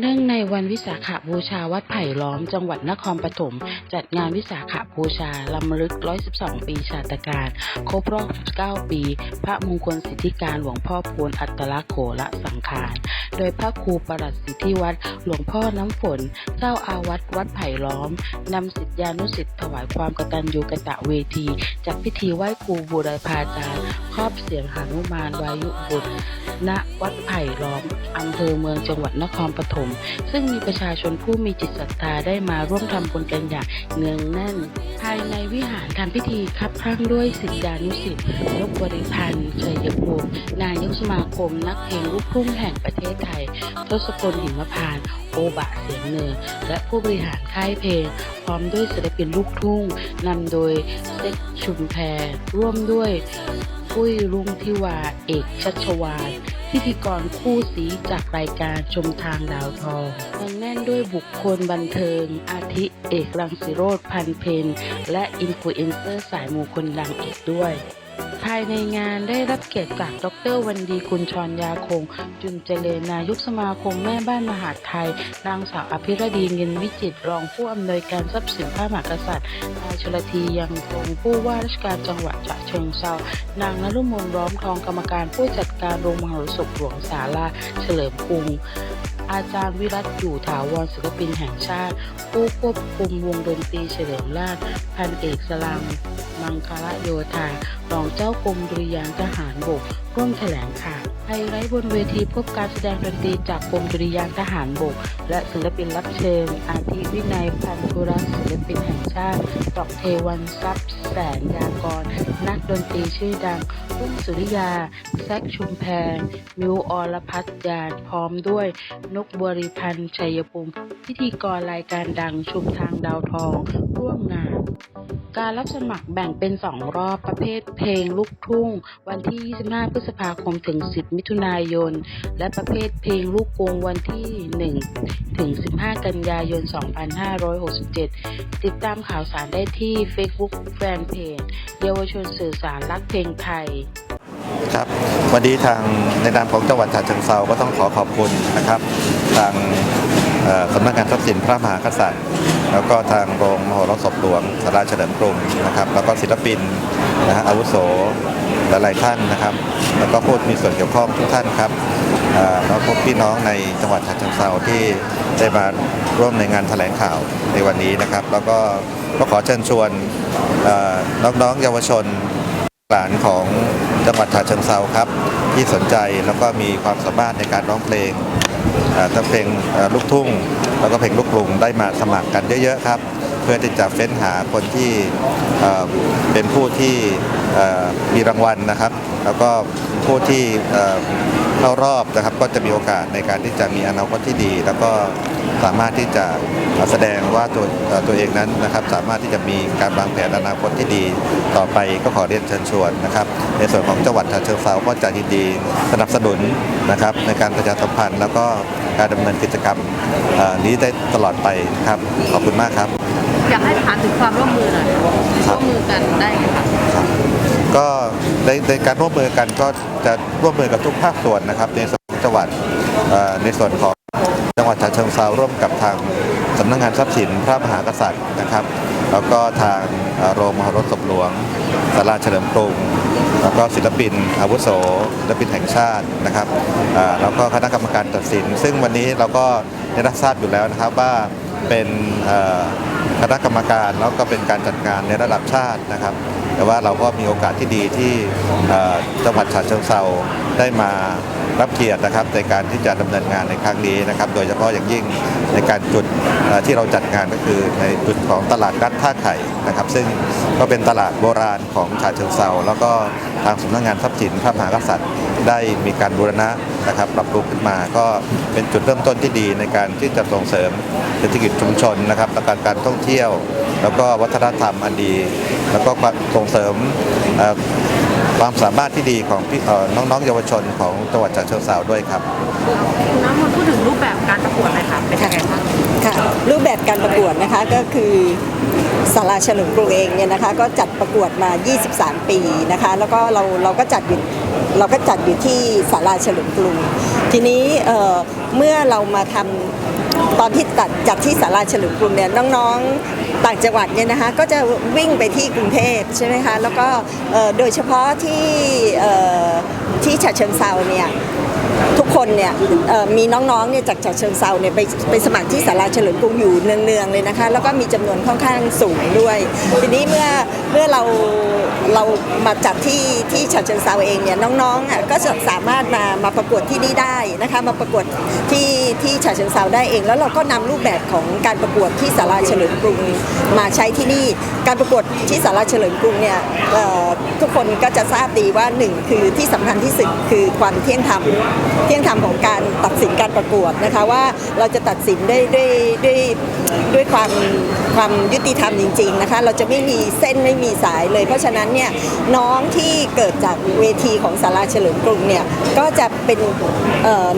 เนื่องในวันวิสาขบูชาวัดไผ่ล้อมจังหวัดนครปฐมจัดงานวิสาขบูชาลำลึก 112 ปีชาตการ ครบรอบ 9 ปี พระมงคลสิทธิการหลวงพ่อพูนอัตลักษณ์โขละสังขาร โดยพระครูประหลัดสิทธิวัดหลวงพ่อน้ำฝน เจ้าอาวัดวัดไผ่ล้อมนำสิทธิานุสิทธิ์ถวายความกตัญญูกตะเวที จัดพิธีไหว้ครูบูรพาจารย์ครอบเสียงหานุมานวายุบุตร ณวัดไผ่ล้อมอำเภอเมืองจังหวัดนครปฐมซึ่งมีประชาชนผู้มีจิตศรัทธาได้มาร่วมทำบุญกันอย่างเนืองแน่น ภายในวิหารทำพิธีคับข้างด้วยศิษยานุศิษย์ยกบริพันธ์ชัยภูมินายกสมาคมนักเพลงลูกทุ่งแห่งประเทศไทย ทศพลหิมพานโอบะเสียงเนินและผู้บริหารค่ายเพลง พร้อมด้วยศิลปินลูกทุ่งนำโดยเซ็กชุมแพรร่วมด้วย ปุ้ยรุ่งทิวา เอกชัชวานพิธีกรคู่สีจากรายการชมทางดาวทองยังแน่นด้วยบุคคลบันเทิง อาทิเอกรังสิโรธพันเพนและอินฟลูเอนเซอร์สายมูคนดังอีกด้วย ภายในงานได้รับเกียรติจากดรวันดีคุณชรยาคง จุนเจริญนายกสมาคมแม่บ้านมหาดไทย นางสาวอภิรดีเงินวิจิตรองผู้อำนวยการทรัพย์สินพระมหากษัตริย์ นายชลทียังคงผู้ว่าราชการจังหวัดฉะเชิงเทรานางนฤมลร้อมทองกรรมการผู้จัดการโรงมหรสพหลวงศาลาเฉลิมกรุงอาจารย์วิรัตอยู่ถาวรศิลปินแห่งชาติ ผู้ควบคุมวงดนตรีเฉลิมราชพันเอกสลัง มังคลโยธารองเจ้ากรมดุริยางค์ทหารบกร่วมแถลงข่าวไฮไลท์บนเวทีพบการแสดงดนตรีจากกรมดุริยางทหารบก และศิลปินรับเชิญ อาทิวินัยพันธุรักศิลปินแห่งชาติดอกเทวันทรัพย์ แสนยากร นักดนตรีชื่อดังรุ่งสุริยา แซกชุมแพรมิวอรพัฒยาพร้อมด้วย นกบริพันธ์ชัยภูมิพิธีกรรายการดังชุมทางดาวทอง ร่วมงาน การรับสมัครแบ่งเป็น 2 รอบประเภทเพลงลูกทุ่ง วันที่ 25พฤษภาคมถึง 10 มิถุนายน และประเภทเพลงลูกกงวันที่ 1 ถึง 15 กันยายน 2567 ติดตามข่าวสารได้ที่ Facebook แฟนเพจเยาวชนสื่อสารรักเพลงไทยครับวันนี้ทางในนามของจังหวัดฉะเชิงเซาก็ต้องขอขอบคุณนะครับ ทางสำนักงานทรัพย์สินพระมหากษัตริย์ แล้วก็ทางโรงมโหรสพหลวงสาราเฉลิมกรุงนะครับ แล้วก็ศิลปินนะฮะอาวุโส หลายๆท่านนะครับ แล้วก็ผู้มีส่วนเกี่ยวข้องทุกท่านครับเอ่อแล้วพบพี่น้องในจังหวัดฉะเชิงเซาที่ได้มาร่วมในงานแถลงข่าวในวันนี้นะครับ แล้วก็ก็ขอเชิญชวนเอ่อน้องๆเยาวชนหลานของจังหวัดฉะเชิงเซาครับ ที่สนใจแล้วก็มีความสามารถในการร้องเพลงเอ่อทั้งเพลงลูกทุ่ง แล้วก็เพลงลูกกรุงได้มาสมัครกันเยอะๆครับ เพื่อที่จะเฟ้นหาคนที่เป็นผู้ที่มีรางวัลนะครับ แล้วก็ผู้ที่เข้ารอบนะครับก็จะมีโอกาสในการที่จะมีอนาคตที่ดี แล้วก็ สามารถที่จะแสดงว่าตัวเอ่อตัวเองนั้นนะครับสามารถที่จะมีการวางแผนอนาคตที่ดีต่อไปก็ขอเรียนเชิญชวนนะครับ ในส่วนของจังหวัดฉะเชิงเทราก็จะยินดีสนับสนุนนะครับในการประชาสัมพันธ์ แล้วก็การดำเนินกิจกรรมเอ่อนี้ได้ตลอดไปครับขอบคุณมากครับ อยากให้ถามถึงความร่วมมือหน่อยครัร่บวมมือกันได้ไหมคะครับก็ในในการร่วมมือกันก็จะร่วมมือกับทุกภาคส่วนนะครับในส่วนของจังหวัดเอ่อในส่วนของ จังหวัดฉะเชิงเทราร่วมกับทางสำนักงานทรัพย์สินพระมหากษัตริย์นะครับ แล้วก็ทางโรงมหรสพหลวงสาราเฉลิมกรุงแล้วก็ศิลปิน อาวุโสศิลปินแห่งชาตินะครับแล้วก็คณะกรรมการตัดสิน ซึ่งวันนี้เราก็ได้รับทราบอยู่แล้วนะครับว่าเป็น คณะกรรมการแล้วก็เป็นการจัดงานในระดับชาตินะครับ แต่ว่าเราก็มีโอกาสที่ดีที่เจังหวัดฉะเชิงเทราได้มารับเกียรตินะครับในการที่จะดำเนินงานในครั้งนี้นะครับ โดยเฉพาะอย่างยิ่งในการจุดที่เราจัดงานก็คือในจุดของตลาดนัดท่าไข่นะครับ ซึ่งก็เป็นตลาดโบราณของฉะเชิงเทราแล้วก็ทางสำนักงานทรัพย์สินพระมหากษัตริย์ ได้มีการบูรณะนะครับปรับปรุงขึ้นมาก็เป็นจุดเริ่มต้นที่ดีในการที่จะส่งเสริมเศรษฐกิจชุมชนนะครับและการการท่องเที่ยว แล้วก็วัฒนธรรมอันดี แล้วก็ส่งเสริมเอ่อความสามารถที่ดีของพี่เอ่อน้องๆเยาวชนของจังหวัดฉะเชิงเทราด้วยครับคุณน้ำมนต์พูดถึงรูปแบบการประกวดเลยค่ะเป็นยังไงบ้างค่ะรูปแบบการประกวดนะคะก็คือศาลาเฉลิมกรุงเองเนี่ยนะคะก็จัดประกวดมา 23 ปีนะคะ แล้วก็เราเราก็จัดอยู่ เราก็จัดอยู่ที่ศาลาเฉลิมกรุง ทีนี้เมื่อเรามาทำตอนที่จัดจัดที่ศาลาเฉลิมกรุงเนี่ยน้องๆต่างจังหวัดเนี่ยนะคะก็จะวิ่งไปที่กรุงเทพใช่ไหมคะแล้วก็โดยเฉพาะที่ที่ฉะเชิงเซาเนี่ยทุกคนเนี่ยมีน้องๆเนี่ยจากฉะเชิงเซาเนี่ยไปไปสมัครที่ศาลาเฉลิมกรุงอยู่เนืองๆเลยนะคะแล้วก็มีจำนวนค่อนข้างสูงด้วย ทีนี้เมื่อ เมื่อเราเรามาจัดที่ที่ฉะเชิงเซาเองเนี่ยน้องๆอะก็จะสามารถมามาประกวดที่นี่ได้นะคะมาประกวดที่ที่ฉะเชิงเซาได้เอง แล้วเราก็นำรูปแบบของการประกวดที่ศาลาเฉลิมกรุงมาใช้ที่นี่ การประกวดที่ศาลาเฉลิมกรุงเนี่ยทุกคนก็จะทราบดีว่าหนึ่งคือที่สำคัญที่สุดคือความเที่ยงธรรมเที่ยงธรรมของการตัดสินการประกวดนะคะว่าเราจะตัดสินด้ด้วยด้วยด้วยความความยุติธรรมจริง ๆนะคะ เราจะไม่มีเส้นไม่มีสายเลย เพราะฉะนั้นเนี่ยน้องที่เกิดจากเวทีของศาลาเฉลิมกรุงเนี่ยก็จะเป็น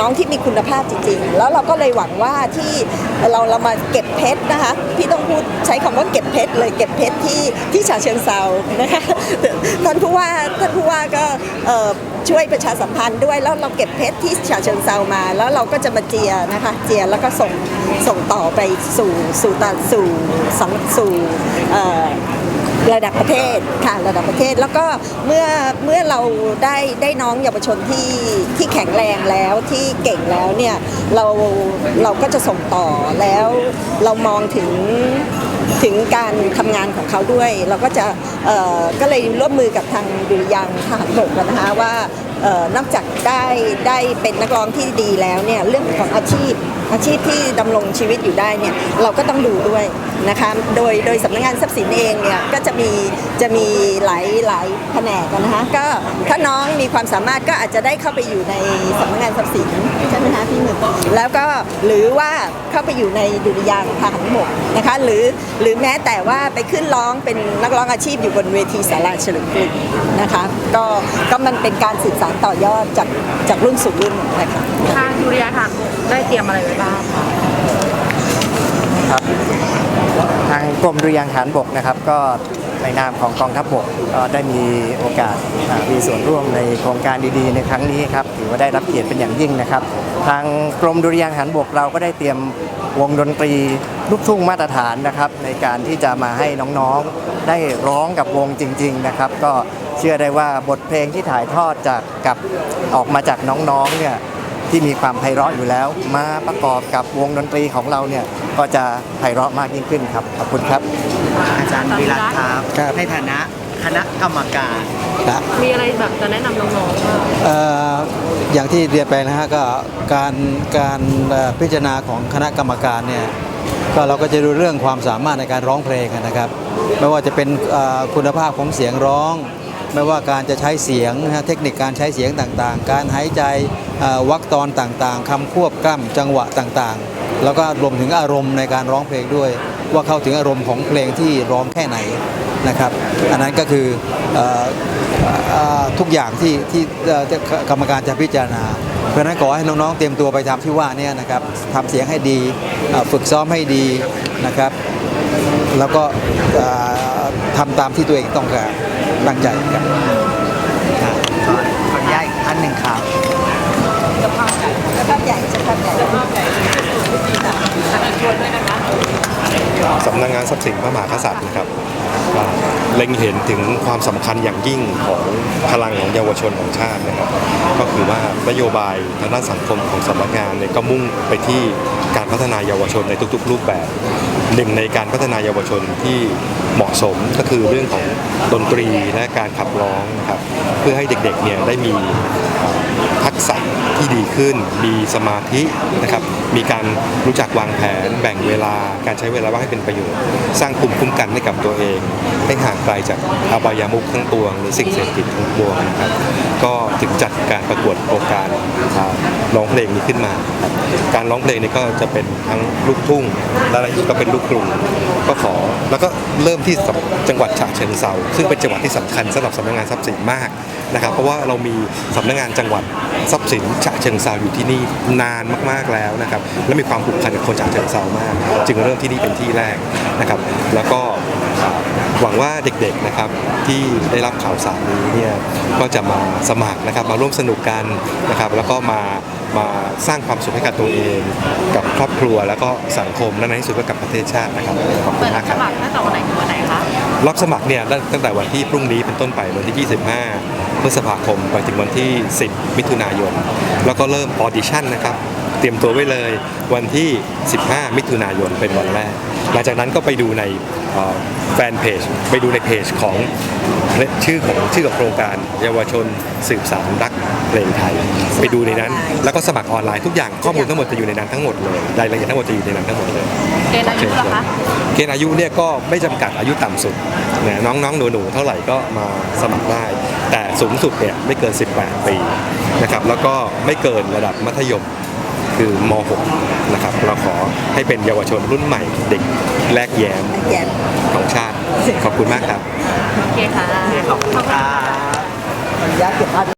น้องที่มีคุณภาพจริงๆ แล้วเราก็เลยหวังว่าที่เราเรามาเก็บเพชรนะคะพี่ต้องพูดใช้คำว่าเก็บเพชรเลยเก็บเพชรที่ที่ฉะเชิงเซานะคะท่านผู้ว่าท่านผู้ว่าก็ช่วยประชาสัมพันธ์ด้วยแล้วเราเก็บเพชรที่ฉะเชิงเซามา แล้วเราก็จะมาเจียนะคะเจียแล้วก็ส่งส่งต่อไปสู่สู่ตาสู่สังสู่ ระดับประเทศค่ะระดับประเทศแล้วก็เมื่อเมื่อเราได้ได้น้องเยาวชนที่ที่แข็งแรงแล้วที่เก่งแล้วเนี่ยเราเราก็จะส่งต่อแล้วเรามองถึงถึงการทำงานของเขาด้วย เราก็จะเออก็เลยร่วมมือกับทางดุริยางค์ทหารบกกันะคะว่านอกจากได้ได้เป็นนักร้องที่ดีแล้วเนี่ยเรื่องของอาชีพอาชีพที่ดำรงชีวิตอยู่ได้เนี่ยเราก็ต้องดูด้วย นะคะ โดยโดยสำนักงานทรัพย์สินเองเนี่ยก็จะมีจะมีหลายหลายแผนกกันนะคะก็ถ้าน้องมีความสามารถก็อาจจะได้เข้าไปอยู่ในสำนักงานทรัพย์สินใช่ไหมคะพี่หนึ่งแล้วก็หรือว่าเข้าไปอยู่ในดุริยางค์ทหารบกนะคะหรือหรือแม้แต่ว่าไปขึ้นร้องเป็นนักร้องอาชีพอยู่บนเวทีสาราเฉลิมกรุงนะคะก็ก็มันเป็นการสื่อสารต่อยอดจากจากรุ่นสู่รุ่นนะคะทางดุริยางค์ทหารบกได้เตรียมอะไรไว้บ้างคะครับ ทางกรมดุริยางค์ทหารบกนะครับ ก็ในนามของกองทัพบกก็ได้มีโอกาสมีส่วนร่วมในโครงการดีๆ ในครั้งนี้ครับถือว่าได้รับเกียรติเป็นอย่างยิ่งนะครับ ทางกรมดุริยางค์ทหารบกเราก็ได้เตรียมวงดนตรีลูกทุ่งมาตรฐานนะครับในการที่จะมาให้น้องๆได้ร้องกับวงจริง ๆนะครับ ก็เชื่อได้ว่าบทเพลงที่ถ่ายทอดจากกับออกมาจากน้องๆเนี่ย ที่มีความไพเราะอยู่แล้ว มาประกอบกับวงดนตรีของเราเนี่ยก็จะไพเราะมากยิ่งขึ้นครับขอบคุณครับ อาจารย์วิรัตครับครับ ในฐานะคณะกรรมการ นะมีอะไรแบบจะแนะนำน้องๆบ้าง เอ่ออย่างที่เรียนไปนะฮะก็การการเอ่อพิจารณาของคณะกรรมการเนี่ยก็เราก็จะดูเรื่องความสามารถในการร้องเพลงนะครับ ไม่ว่าจะเป็นเอ่อคุณภาพของเสียงร้อง ไม่ว่าการจะใช้เสียงนะเทคนิคการใช้เสียงต่างๆ การหายใจวรรคตอนต่างๆคำควบกล้ำจังหวะต่างๆ แล้วก็รวมถึงอารมณ์ในการร้องเพลงด้วย ว่าเข้าถึงอารมณ์ของเพลงที่ร้องแค่ไหนนะครับ อันนั้นก็คือออทุกอย่างที่ที่กรรมการจะพิจารณา เพราะนั้นขอให้น้องๆเตรียมตัวไปทำที่ว่านี่นะครับทำเสียงให้ดีฝึกซ้อมให้ดีนะครับ แล้วก็ทำตามที่ตัวเองต้องการ ตั้งใจครับครับขอขออนุญาตอีกท่านหนึ่งครับเจ้าภาพใหญ่เจ้าภาพใหญ่เจ้าภาพใหญ่เจ้าภาพใหญ่ชวนด้วยนะคะสำนักงานทรัพย์สินพระมหากษัตริย์นะครับอ่า เล็งเห็นถึงความสำคัญอย่างยิ่งของพลังของเยาวชนของชาตินะครับ ก็คือว่านโยบายทางด้านสังคมของสำนักงานเนี่ยก็มุ่งไปที่การพัฒนาเยาวชนในทุกๆ รูปแบบหนึ่งในการพัฒนาเยาวชนที่เหมาะสมก็คือเรื่องของดนตรีและการขับร้องนะครับเพื่อให้เด็กๆเนี่ยได้มี ทักษะที่ดีขึ้น มีสมาธินะครับ มีการรู้จักวางแผน แบ่งเวลา การใช้เวลาว่างให้เป็นประโยชน์ สร้างภูมิคุ้มกันให้กับตัวเอง ให้ห่างไกลจากอบายามุขทั้งปวง หรือสิ่งเสพติดทั้งปวงนะครับ ก็ถึงจัดการประกวดโครงการร้องเพลงนี้ขึ้นมา การร้องเพลงนี้ก็จะเป็นทั้งลูกทุ่ง และอะไรอีกก็เป็นลูกกรุงก็ขอ แล้วก็เริ่มที่จังหวัดฉะเชิงเซาซึ่งเป็นจังหวัดที่สำคัญสำหรับสำนักงานทรัพย์สินมาก นะครับเพราะว่าเรามีสำนักงานจังหวัดทรัพย์สินฉะเชิงเซาอยู่ที่นี่นานมากๆแล้วนะครับและมีความผูกพันกับคนฉะเชิงเซามาก จึงเริ่มที่นี่เป็นที่แรกนะครับ แล้วก็อ่าหวังว่าเด็กๆนะครับที่ได้รับข่าวสารนี้เนี่ยก็จะมาสมัครนะครับมาร่วมสนุกกันนะครับแล้วก็มามาสร้างความสุขให้กับตัวเอง กับครอบครัวแล้วก็สังคมและในที่สุดก็กับประเทศชาตินะครับขอบคุเปิณดมากสครับมัครตั้งแต่วันไหนถึงวันไหนคะรับสมัครเนี่ยตั้งแต่วันที่พรุ่งนี้เป็นต้นไปวันที่ 25 พฤษภาคมไปถึงวันที่ 10 มิถุนายน แล้วก็เริ่มออดิชั่นนะครับ เตรียมตัวไว้เลยวันที่ 15 มิถุนายนเป็นวันแรก หลังจากนั้นก็ไปดูในเอ่อแฟนเพจ ไปดูในเพจของชื่อของชื่อของโครงการเยาวชนสืบสารรักเพลงไทย ไปดูในนั้น แล้วก็สมัครออนไลน์ทุกอย่างข้อมูลทั้งหมดจะอยู่ในนั้นทั้งหมดเลยรายละเอียดทั้งหมดจะอยู่ในนั้นทั้งหมดเลยเกณฑ์อายุเหรอคะเกณฑ์อายุเนี่ยก็ไม่จำกัดอายุต่ำสุดนะน้องๆหนูๆเท่าไหร่ก็มาสมัครได้ แต่สูงสุดเนี่ยไม่เกิน 18 ปีนะครับแล้วก็ไม่เกินระดับมัธยม คือม .6 นะครับเราขอให้เป็นเยาวชนรุ่นใหม่เด็กแลกแย้มแย้ของชาติ ขอบคุณมากครับ โอเคค่ะ ขอบคุณครับขออนุญาตเก็บภาพ